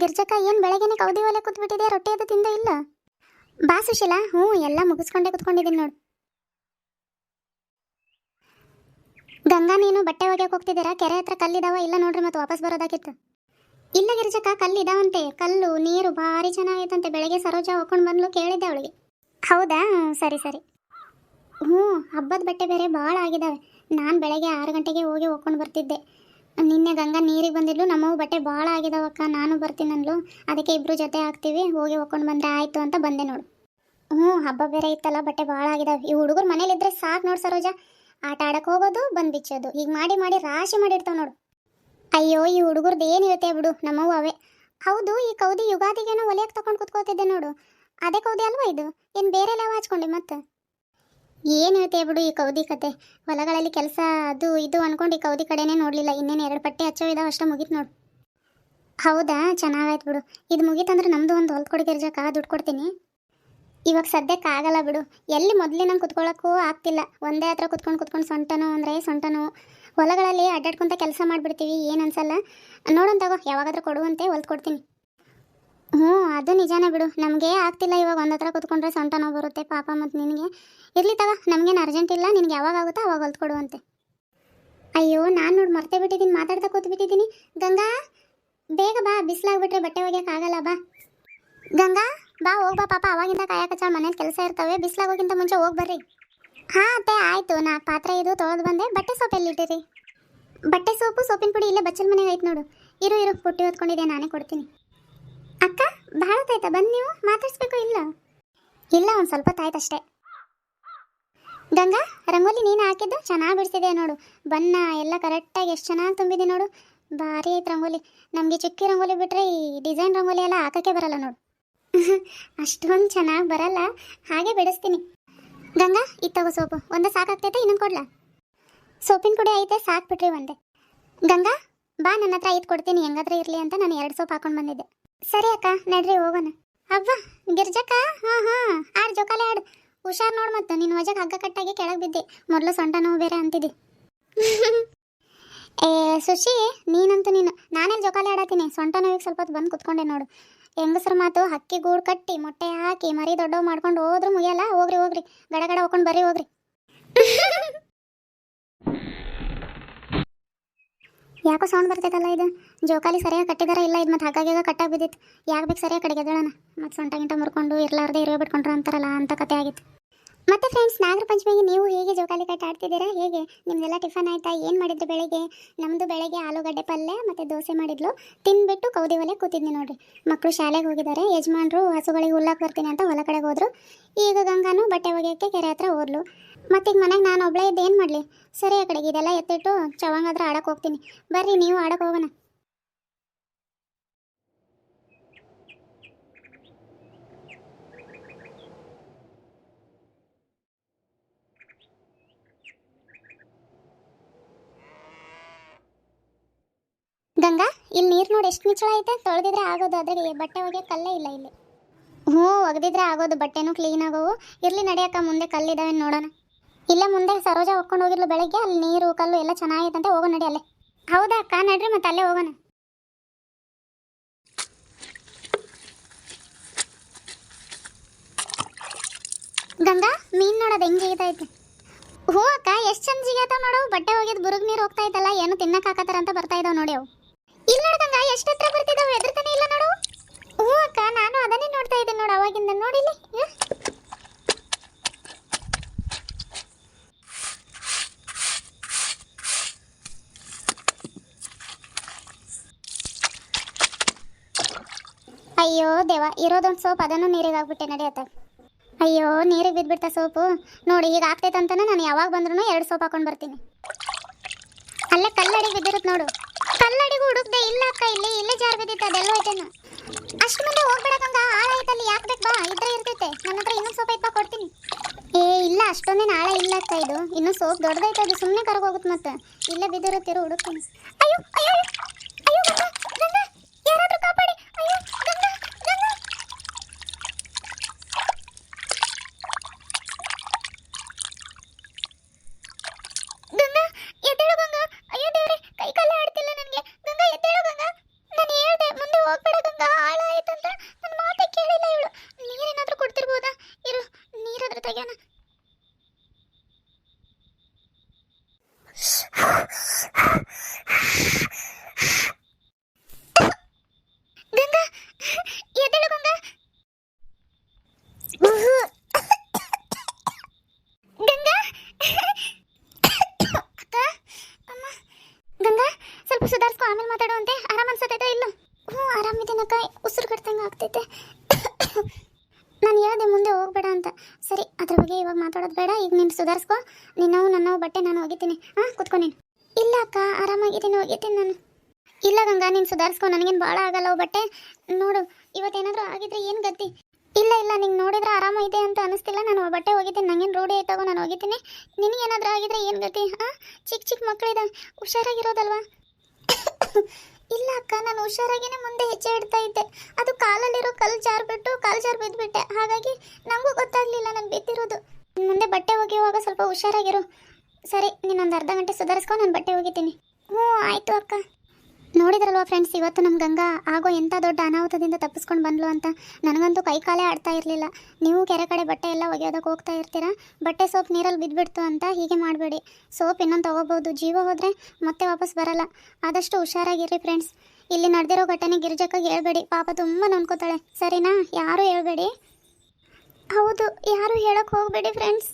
ಗಿರ್ಜಕ್ಕ, ಏನು ಬೆಳಗ್ಗೆನೆ ಕೌದಿ ಒಲೆ ಕೂತ್ಬಿಟ್ಟಿದೆ ರೊಟ್ಟಿ ಅದು ತಿಂದ ಇಲ್ಲ? ಬಾ ಸುಶೀಲಾ, ಹ್ಞೂ, ಎಲ್ಲ ಮುಗಿಸ್ಕೊಂಡೆ ಕುತ್ಕೊಂಡಿದ್ದೀನಿ ನೋಡು. ಗಂಗಾ, ನೀನು ಬಟ್ಟೆ ಒಗೆಯಕ್ಕೆ ಹೋಗ್ತಿದ್ದೀರಾ? ಕೆರೆ ಹತ್ರ ಕಲ್ಲಿದಾವ? ಇಲ್ಲ ನೋಡ್ರಿ, ಮತ್ತೆ ವಾಪಸ್ ಬರೋದಾಗಿತ್ತು. ಇಲ್ಲ ಗಿರ್ಜಕ್ಕ ಕಲ್ಲು ಇದಾವಂತೆ ಕಲ್ಲು, ನೀರು ಭಾರಿ ಚೆನ್ನಾಗೈತಂತೆ. ಬೆಳಗ್ಗೆ ಸರೋಜ ಹೋಗ್ಕೊಂಡು ಬಂದ್ಲು, ಕೇಳಿದ್ದೆ ಅವಳಿಗೆ. ಹೌದಾ? ಸರಿ ಸರಿ. ಹ್ಞೂ, ಹಬ್ಬದ ಬಟ್ಟೆ ಬೇರೆ ಭಾಳ ಆಗಿದ್ದಾವೆ ನಾನು ಬೆಳಗ್ಗೆ ಆರು ಗಂಟೆಗೆ ಹೋಗಿ ಹೋಗ್ಕೊಂಡು ಬರ್ತಿದ್ದೆ. ನಿನ್ನೆ ಗಂಗಾ ನೀರಿಗೆ ಬಂದಿದ್ಲು ನಮ್ಮವು ಬಟ್ಟೆ ಭಾಳ ಆಗಿದಾವಕ್ಕ, ನಾನು ಬರ್ತೀನಿ ಅಂದ್ಲು ಅದಕ್ಕೆ ಇಬ್ರು ಜೊತೆ ಆಗ್ತೀವಿ ಹೋಗಿ ಹೋಗ್ಕೊಂಡು ಬಂದೆ ಆಯಿತು ಅಂತ ಬಂದೆ ನೋಡು. ಹ್ಞೂ, ಹಬ್ಬ ಬೇರೆ ಇತ್ತಲ್ಲ, ಬಟ್ಟೆ ಭಾಳ ಆಗಿದಾವೆ. ಈ ಹುಡುಗರು ಮನೇಲಿದ್ರೆ ಸಾಕು ನೋಡು ಸರೋಜ. ಆಟ ಆಡಕ್ಕೆ ಹೋಗೋದು, ಬಂದು ಬಿಚ್ಚೋದು. ಈಗ ಮಾಡಿ ಮಾಡಿ ರಾಶಿ ಮಾಡಿರ್ತಾವೆ ನೋಡು. ಅಯ್ಯೋ, ಈ ಹುಡುಗರ್ದು ಏನಿರುತ್ತೆ ಬಿಡು ನಮ್ಮವು ಅವೇ. ಹೌದು, ಈ ಕೌದಿ ಯುಗಾದಿಗೇನೋ ಒಲೆಯಕ್ಕೆ ತಗೊಂಡು ಕುತ್ಕೋತಿದ್ದೆ ನೋಡು. ಅದೇ ಕೌದಿ ಅಲ್ವಾ ಇದು? ಏನು ಬೇರೆ ಲೆವ ಹಚ್ಕೊಂಡೆ ಮತ್ತೆ? ಏನು ಹೇಳ್ತೀಯ ಬಿಡು ಈ ಕೌದಿ ಕತೆ. ಹೊಲಗಳಲ್ಲಿ ಕೆಲಸ ಅದು ಇದು ಅನ್ಕೊಂಡು ಈ ಕೌದಿ ಕಡೆನೇ ನೋಡಲಿಲ್ಲ. ಇನ್ನೇನು ಎರಡು ಪಟ್ಟೆ ಹಚ್ಚೋ ಇದಾವೆ ಅಷ್ಟೇ ಮುಗೀತು ನೋಡು. ಹೌದಾ? ಚೆನ್ನಾಗಾಯ್ತು ಬಿಡು. ಇದು ಮುಗೀತಂದ್ರೆ ನಮ್ಮದು ಒಂದು ಹೊಲ್ದು ಕೊಡಿ ಇರ್ಜಾಕ ದುಡ್ಡು ಕೊಡ್ತೀನಿ. ಇವಾಗ ಸದ್ಯಕ್ಕೆ ಆಗಲ್ಲ ಬಿಡು. ಎಲ್ಲಿ ಮೊದಲಿನಂಗೆ ಕುತ್ಕೊಳ್ಳೋಕ್ಕೂ ಆಗ್ತಿಲ್ಲ. ಒಂದೇ ಹತ್ರ ಕುತ್ಕೊಂಡು ಕುತ್ಕೊಂಡು ಸೊಂಟನೋ ಅಂದರೆ ಸೊಂಟನೋ. ಹೊಲಗಳಲ್ಲಿ ಅಡ್ಡಾಡ್ಕೊಂತ ಕೆಲಸ ಮಾಡಿಬಿಡ್ತೀವಿ. ಏನು ಅನ್ಸಲ್ಲ. ನೋಡೋಣ ತಗೋ. ಯಾವಾಗಾದ್ರೂ ಕೊಡುವಂತೆ ಹೊಲ್ದು ಕೊಡ್ತೀನಿ. ಅದು ನಿಜಾನೇ ಬಿಡು. ನಮಗೆ ಆಗ್ತಿಲ್ಲ ಇವಾಗ ಒಂದು ಹತ್ರ ಕುತ್ಕೊಂಡ್ರೆ ಸೊಂಟ ನೋವು ಬರುತ್ತೆ, ಪಾಪ ಮತ್ತು ನಿನಗೆ. ಇರಲಿ ತವ ನಮಗೇನು ಅರ್ಜೆಂಟ್ ಇಲ್ಲ, ನಿನಗೆ ಯಾವಾಗ ಆಗುತ್ತೋ ಅವಾಗ ಹೊಲ್ಕೊಡು ಅಂತೆ ಅಯ್ಯೋ, ನಾನು ನೋಡಿ ಮರ್ತೇ ಬಿಟ್ಟಿದ್ದೀನಿ ಮಾತಾಡ್ತಾ ಕೂತ್ಬಿಟ್ಟಿದ್ದೀನಿ ಗಂಗಾ, ಬೇಗ ಬಾ, ಬಿಸಿಲಾಗ್ಬಿಟ್ರೆ ಬಟ್ಟೆ ಒಗ್ಯಕ್ಕೆ ಆಗಲ್ಲ, ಬಾ. ಗಂಗಾ, ಬಾ, ಹೋಗ್ ಬಾ, ಪಾಪ ಅವಾಗಿಂದ ಕಾಯಕಚಾಳ ಮನೇಲಿ ಕೆಲಸ ಇರ್ತವೆ ಬಿಸಿಲಾಗೋಕ್ಕಿಂತ ಮುಂಚೆ ಹೋಗಿ ಬರ್ರಿ. ಹಾಂ ಅತ್ತೆ, ಆಯಿತು, ನಾ ಪಾತ್ರೆ ಇದು ತೊಳೆದು ಬಂದೆ. ಬಟ್ಟೆ ಸೋಪ್ ಎಲ್ಲಿಟ್ಟಿರಿ ಬಟ್ಟೆ ಸೋಪು, ಸೋಪಿನ ಪುಡಿ ಇಲ್ಲೇ ಬಚ್ಚಲ್ ಮನೆಗೆ ಐತೆ ನೋಡು. ಇರು ಇರು ಪುಟ್ಟಿ ಹೊತ್ಕೊಂಡಿದ್ದೆ ನಾನೇ ಕೊಡ್ತೀನಿ. ಅಕ್ಕ ಭಾಳ ಹೊತ್ತಾಯ್ತಾ ಬಂದು ನೀವು? ಮಾತಾಡ್ಸ್ಬೇಕು ಇಲ್ಲ? ಇಲ್ಲ, ಒಂದು ಸ್ವಲ್ಪ ತಾಯ್ತಷ್ಟೇ ಗಂಗಾ, ರಂಗೋಲಿ ನೀನು ಹಾಕಿದ್ದು? ಚೆನ್ನಾಗಿ ಬಿಡಿಸಿದೆ ನೋಡು. ಬಣ್ಣ ಎಲ್ಲ ಕರೆಕ್ಟಾಗಿ ಎಷ್ಟು ಚೆನ್ನಾಗಿ ತುಂಬಿದೆ ನೋಡು. ಭಾರಿ ಐತೆ ರಂಗೋಲಿ. ನಮಗೆ ಚಿಕ್ಕಿ ರಂಗೋಲಿ ಬಿಟ್ಟರೆ ಈ ಡಿಸೈನ್ ರಂಗೋಲಿ ಎಲ್ಲ ಹಾಕೋಕ್ಕೆ ಬರಲ್ಲ ನೋಡು. ಅಷ್ಟೊಂದು ಚೆನ್ನಾಗಿ ಬರಲ್ಲ. ಹಾಗೆ ಬಿಡಿಸ್ತೀನಿ. ಗಂಗಾ ಇತ್ತಗೋ ಸೋಪು. ಒಂದೇ ಸಾಕಾಗ್ತೈತೆ, ಇನ್ನೊಂದು ಕೊಡ್ಲಾ? ಸೋಪಿನ ಪುಡಿ ಐತೆ ಸಾಕು ಬಿಟ್ರಿ ಒಂದೇ. ಗಂಗಾ, ಬಾ ನನ್ನ ಹತ್ರ ಐದು ಕೊಡ್ತೀನಿ. ಹೆಂಗಾದ್ರೆ ಇರಲಿ ಅಂತ ನಾನು ಎರಡು ಸೋಪ್ ಹಾಕೊಂಡು ಬಂದಿದ್ದೆ. ಸರಿ ಅಕ್ಕ, ನಡ್ರಿ, ಹೋಗೋಣ. ಅವ್ವ, ಗಿರ್ಜಕ್ಕ? ಹಾ ಹಾ. ಆರ್ ಜೋಕಾಲಿ ಆಡ್. ಹುಷಾರ್ ನೋಡ್ ಮತ್ತೆ ನಿನ್ನ ವಜಕ್ಕೆ ಹಗ್ಗ ಕಟ್ಟಾಗಿ ಕೆಳಗೆ ಬಿದ್ದೆ. ಮೊದಲು ಸೊಂಟ ನೋವು ಬೇರೆ ಅಂತಿದ್ದೆ. ಏ, ಸುಶಿ, ನೀನಂತೂ ನೀನು. ನಾನೇನು ಜೋಕಾಲಿ ಆಡತ್ತೀನಿ? ಸೊಂಟ ನೋವಿಗೆ ಸ್ವಲ್ಪ ಬಂದು ಕುತ್ಕೊಂಡೆ ನೋಡು. ಹೆಂಗಸ್ರ ಮಾತು, ಹಕ್ಕಿ ಗೂಡು ಕಟ್ಟಿ, ಮೊಟ್ಟೆ ಹಾಕಿ, ಮರಿ ದೊಡ್ಡವು ಮಾಡ್ಕೊಂಡು ಹೋದ್ರು ಮುಗಿಯಲ್ಲ? ಹೋಗ್ರಿ ಹೋಗ್ರಿ. ಗಡಗಡ ಗಡ ಹೋಗ್ಕೊಂಡು ಬರ್ರಿ, ಹೋಗ್ರಿ. ಯಾಕೋ ಸೌಂಡ್ ಬರ್ತೈತಲ್ಲ ಇದು? ಜೋಕಾಲಿ ಸರಿಯಾಗಿ ಕಟ್ಟಿದಾರ? ಇಲ್ಲ, ಇದು ಮತ್ತೆ ಹಾಗಾಗಿ ಕಟ್ಟಾಗಿ ಬಿದ್ದಿತ್ತು. ಯಾಕೆ ಬೇಕು ಸರಿಯಾಗಿ ಕಡೆಗೆದಳಣ ಮತ್ತು ಸೊಂಟ ಗಿಂಟ ಮುರ್ಕೊಂಡು ಇರ್ಲಾರ್ದೆ ಇರೋ ಬಿಟ್ಕೊಂಡ್ರ ಅಂತಾರಲ್ಲ ಅಂತ ಕತೆ ಆಗಿತ್ತು. ಮತ್ತೆ ಫ್ರೆಂಡ್ಸ್ ನಾಗರ ಪಂಚಮಿಗೆ ನೀವು ಹೇಗೆ ಜೋಕಾಲಿ ಕಟ್ಟ ಆಡ್ತಿದ್ದೀರಾ? ಹೇಗೆ? ನಿಮ್ದೆಲ್ಲ ಟಿಫನ್ ಆಯ್ತಾ? ಏನು ಮಾಡಿದ್ರು ಬೆಳಗ್ಗೆ? ನಮ್ಮದು ಬೆಳಗ್ಗೆ ಆಲೂಗಡ್ಡೆ ಪಲ್ಯ ಮತ್ತು ದೋಸೆ ಮಾಡಿದ್ಲು. ತಿಂದ್ಬಿಟ್ಟು ಕೌದಿ ಒಲೆ ಕೂತಿದ್ನಿ ನೋಡ್ರಿ. ಮಕ್ಕಳು ಶಾಲೆಗೆ ಹೋಗಿದ್ದಾರೆ. ಯಜಮಾನ್ರು ಹಸುಗಳಿಗೆ ಹುಲ್ಲಾಕ್ ಬರ್ತೀನಿ ಅಂತ ಹೊಲ ಕಡೆಗೆ ಹೋದ್ರು. ಈಗ ಗಂಗಾನು ಬಟ್ಟೆ ಒಗೆಯೋಕ್ಕೆ ಕೆರೆ ಹತ್ರ ಹೋದ್ಲು. ಮತ್ತೆ ಈಗ ಮನೆಗೆ ನಾನು ಒಬ್ಳೇ ಇದ್ದು. ಏನು ಮಾಡಲಿ? ಸರಿ ಆ ಕಡೆಗೆ ಇದೆಲ್ಲ ಎತ್ತಿಟ್ಟು ಚವಂಗ ಆಡೋಕೆ ಹೋಗ್ತೀನಿ. ಬರ್ರಿ, ನೀವು ಆಡೋಕೆ ಹೋಗೋಣ. ಗಂಗಾ ಇಲ್ಲಿ ನೀರು ನೋಡಿ ಎಷ್ಟು ನಿಚ್ಚಳ ಐತೆ? ತೊಳೆದಿದ್ರೆ ಆಗೋದು ಅದ್ರಾಗೆ. ಬಟ್ಟೆ ಒಗೆ ಕಲ್ಲೇ ಇಲ್ಲ ಇಲ್ಲಿ. ಹ್ಞೂ, ಒಗೆದಿದ್ರೆ ಆಗೋದು. ಬಟ್ಟೆನೂ ಕ್ಲೀನ್ ಆಗೋವು. ಇರ್ಲಿ ನಡೆಯಕ್ಕ ಮುಂದೆ ಕಲ್ಲಿದ್ದಾವೆ ನೋಡೋಣ. ಇಲ್ಲೇ, ಮುಂದೆ ಸರೋಜ ಹೊಕ್ಕೊಂಡು ಹೋಗಿರ್ಲು ಬೆಳಗ್ಗೆ. ಅಲ್ಲಿ ನೀರು, ಕಲ್ಲು ಎಲ್ಲ ಚೆನ್ನಾಗೈತಂತೆ. ಹೋಗೋಣ ನಡಿ ಅಲ್ಲೇ. ಹೌದಾ ಅಕ್ಕ, ನಡ್ರಿ ಮತ್ತೆ ಅಲ್ಲೇ ಹೋಗೋಣ. ಗಂಗಾ, ಮೀನ್ ನೋಡೋದು ಹೆಂಗ್ ಐತೆ ಹೂ ಅಕ್ಕ, ಎಷ್ಟು ಚಂದ ಜಿಗತ್ತ ನೋಡು. ಬಟ್ಟೆ ಹೋಗಿದ್ ಬುರುಗ್ ನೀರು ಹೋಗ್ತಾ ಇತ್ತಲ್ಲ ಏನು ತಿನ್ನಕ್ ಹಾಕತ್ತಾರ ಅಂತ ಬರ್ತಾ ಇದಾವ ನೋಡಿ ಅವು. ಇಲ್ಲಿ ನೋಡು ಗಂಗಾ ಎಷ್ಟು ಹತ್ರ ಬರ್ತಿದಾವೆ? ಹೆದರ್ತಾನೆ ಇಲ್ಲ ನೋಡು. ಹ್ಞೂ ಅಕ್ಕ, ನಾನು ಅದನ್ನೇ ನೋಡ್ತಾ ಇದ್ದೆ ನೋಡು, ಅವಾಗಿಂದ ನೋಡಿಲಿ ಅಯ್ಯೋ ದೇವ, ಇರೋದೊಂದು ಸೋಪ್, ಅದನ್ನು ನೀರಿಗೆ ಹಾಕ್ಬಿಟ್ಟೆ, ನಡೆಯತ್ತ. ಅಯ್ಯೋ, ನೀರಿಗೆ ಬಿದ್ಬಿಡ್ತಾ ಸೋಪು. ನೋಡಿ, ಈಗ ಆಗ್ತೈತೆ ಅಂತಾನೆ ನಾನು ಯಾವಾಗ ಬಂದ್ರೂ ಎರಡು ಸೋಪ್ ಹಾಕೊಂಡು ಬರ್ತೀನಿ. ಅಲ್ಲೇ ಕಲ್ಲಡಿಗೆ ಬಿದ್ದಿರುತ್ತೆ ನೋಡು. ಕಲ್ಲಡಿಗೂ ಹುಡುಕ್ದೆ ಇಲ್ಲ ಅಕ್ಕ ಇಲ್ಲಿ, ಇಲ್ಲೇ ಜಾರ್ ಬಿದ್ದಿತ್ತು, ಅದೆಲ್ಲ ಹೋಯ್ತೇನು ಅಷ್ಟು ಮುಂದೆ ಹೋಗ್ಬಿಡಕ್ಕಂಗ ಆಳ ಯಾಕೆ ಬೇಕು ಬಾ, ಇದ್ರೆ ಇರ್ತೈತೆ. ನನ್ನ ಹತ್ರ ಇನ್ನೊಂದು ಸೋಪ್ ಐತಾ ಕೊಡ್ತೀನಿ. ಏ, ಇಲ್ಲ, ಅಷ್ಟೊಂದೇನು ಆಳ ಇಲ್ಲ ಅಕ್ಕ ಇದು. ಇನ್ನೂ ಸೋಪ್ ದೊಡ್ಡದೈತೆ, ಅದು ಸುಮ್ಮನೆ ಕರ್ಗೋಗುತ್ತೆ ಮತ್ತೆ. ಇಲ್ಲೇ ಬಿದ್ದಿರುತ್ತಿರು ಹುಡುಕ್ತೀನಿ. ಅಯ್ಯೋ ಅಯ್ಯೋ ಗಂಗಾ ಗಂಗಾ ಯಾರಾದ್ರೂ ಕಾಪಾಡಿ ಅಯ್ಯೋ ಗಂಗಾ ಗಂಗಾ ಗಂಗಾ ಎದ್ದೇಳು ಗಂಗಾ ಅಯ್ಯೋ ದೇವ್ರೆ ಕೈ ಕಾಲ ಆಡ್ತಿಲ್ಲ ನನಗೆ ಗಂಗಾ ಎದ್ದೇಳು ಗಂಗಾ ನಾನು ಹೇಳ್ದೆ ಮುಂದೆ ಹೋಗ್ಬೇಡ ಗಂಗಾ ಬರ್ದಂಗೆ ಆಗ್ತೈತೆ ನಾನು ಹೇಳ್ದೆ ಮುಂದೆ ಹೋಗ್ಬೇಡ ಅಂತ ಸರಿ ಅದ್ರ ಬಗ್ಗೆ ಬೇಡ, ಈಗ ನೀನು ಸುಧಾರಿಸ್ಕೊ. ನಿನ್ನವು ನನ್ನವು ಬಟ್ಟೆ ನಾನು ಒಗಿತೀನಿ. ಹಾಂ, ಕುತ್ಕೊ ಇಲ್ಲ ಅಕ್ಕ, ಆರಾಮಾಗಿದ್ದೀನಿ, ಒಗಿತೀನಿ ನಾನು. ಇಲ್ಲ ಗಂಗಾ, ನೀನು ಸುಧಾರಿಸ್ಕೊ, ನನಗೇನು ಭಾಳ ಆಗಲ್ಲ ಅವು ಬಟ್ಟೆ. ನೋಡು, ಇವತ್ತೇನಾದರೂ ಆಗಿದ್ರೆ ಏನು ಗತಿ? ಇಲ್ಲ ಇಲ್ಲ, ನಿಂಗೆ ನೋಡಿದ್ರೆ ಆರಾಮ ಇದೆ ಅಂತ ಅನಿಸ್ತಿಲ್ಲ. ನಾನು ಬಟ್ಟೆ ಹೋಗಿದ್ದೀನಿ ನಂಗೇನು ರೂಢಿ ಆಯ್ತಾಗೋ ನಾನು ಹೋಗಿದ್ದೀನಿ ನಿನಗೇನಾದರೂ ಆಗಿದ್ರೆ ಏನು ಗತಿ? ಹಾಂ ಚಿಕ್ಕ ಚಿಕ್ಕ ಮಕ್ಕಳಿದೆ ಹುಷಾರಾಗಿರೋದಲ್ವಾ? ಇಲ್ಲ ಅಕ್ಕ, ನಾನು ಹುಷಾರಾಗಿನೇ ಮುಂದೆ ಹೆಜ್ಜೆ ಇಡ್ತಾ ಇದ್ದೆ. ಅದು ಕಾಲಲ್ಲಿರೋ ಕಲ್ಲು ಜಾರ್ಬಿಟ್ಟು, ಕಾಲು ಜಾರ್ ಬಿದ್ದುಬಿಟ್ಟೆ ಹಾಗಾಗಿ ನಮಗೂ ಗೊತ್ತಾಗಲಿಲ್ಲ, ನಾನು ಬಿದ್ದಿರೋದು. ಮುಂದೆ ಬಟ್ಟೆ ಒಗೆಯುವಾಗ ಸ್ವಲ್ಪ ಹುಷಾರಾಗಿರು. ಸರಿ, ನೀನೊಂದು ಅರ್ಧ ಗಂಟೆ ಸುಧಾರಿಸ್ಕೊಂಡು ನಾನು ಬಟ್ಟೆ ಒಗಿತೀನಿ. ಹ್ಞೂ, ಆಯಿತು ಅಕ್ಕ. ನೋಡಿದ್ರಲ್ವಾ ಫ್ರೆಂಡ್ಸ್ ಇವತ್ತು ನಮ್ಮ ಗಂಗಾ ಆಗೋ ಎಂಥ ದೊಡ್ಡ ಅನಾಹುತದಿಂದ ತಪ್ಪಿಸ್ಕೊಂಡು ಬಂದ್ಲು ಅಂತ? ನನಗಂತೂ ಕೈ ಕಾಲೇ ಆಡ್ತಾ ಇರಲಿಲ್ಲ. ನೀವು ಕೆರೆ ಕಡೆ ಬಟ್ಟೆ ಎಲ್ಲ ಒಗೆಯೋದಕ್ಕೆ ಹೋಗ್ತಾ ಇರ್ತೀರಾ? ಬಟ್ಟೆ ಸೋಪ್ ನೀರಲ್ಲಿ ಬಿದ್ದುಬಿಡ್ತು ಅಂತ ಹೀಗೆ ಮಾಡಬೇಡಿ. ಸೋಪ್ ಇನ್ನೊಂದು ತೊಗೋಬೋದು ಜೀವ ಹೋದರೆ ಮತ್ತೆ ವಾಪಸ್ ಬರಲ್ಲ. ಆದಷ್ಟು ಹುಷಾರಾಗಿರ್ರಿ ಫ್ರೆಂಡ್ಸ್ ಇಲ್ಲಿ ನಡೆದಿರೋ ಘಟನೆ ಗಿರಿಜಕ್ಕಾಗಿ ಹೇಳ್ಬೇಡಿ. ಪಾಪ ತುಂಬ ನೊಂದ್ಕೋತಾಳೆ ಸರಿನಾ? ಯಾರೂ ಹೇಳ್ಬೇಡಿ. ಹೌದು ಯಾರು ಹೇಳಕ್ಕೆ ಹೋಗಬೇಡಿ ಫ್ರೆಂಡ್ಸ್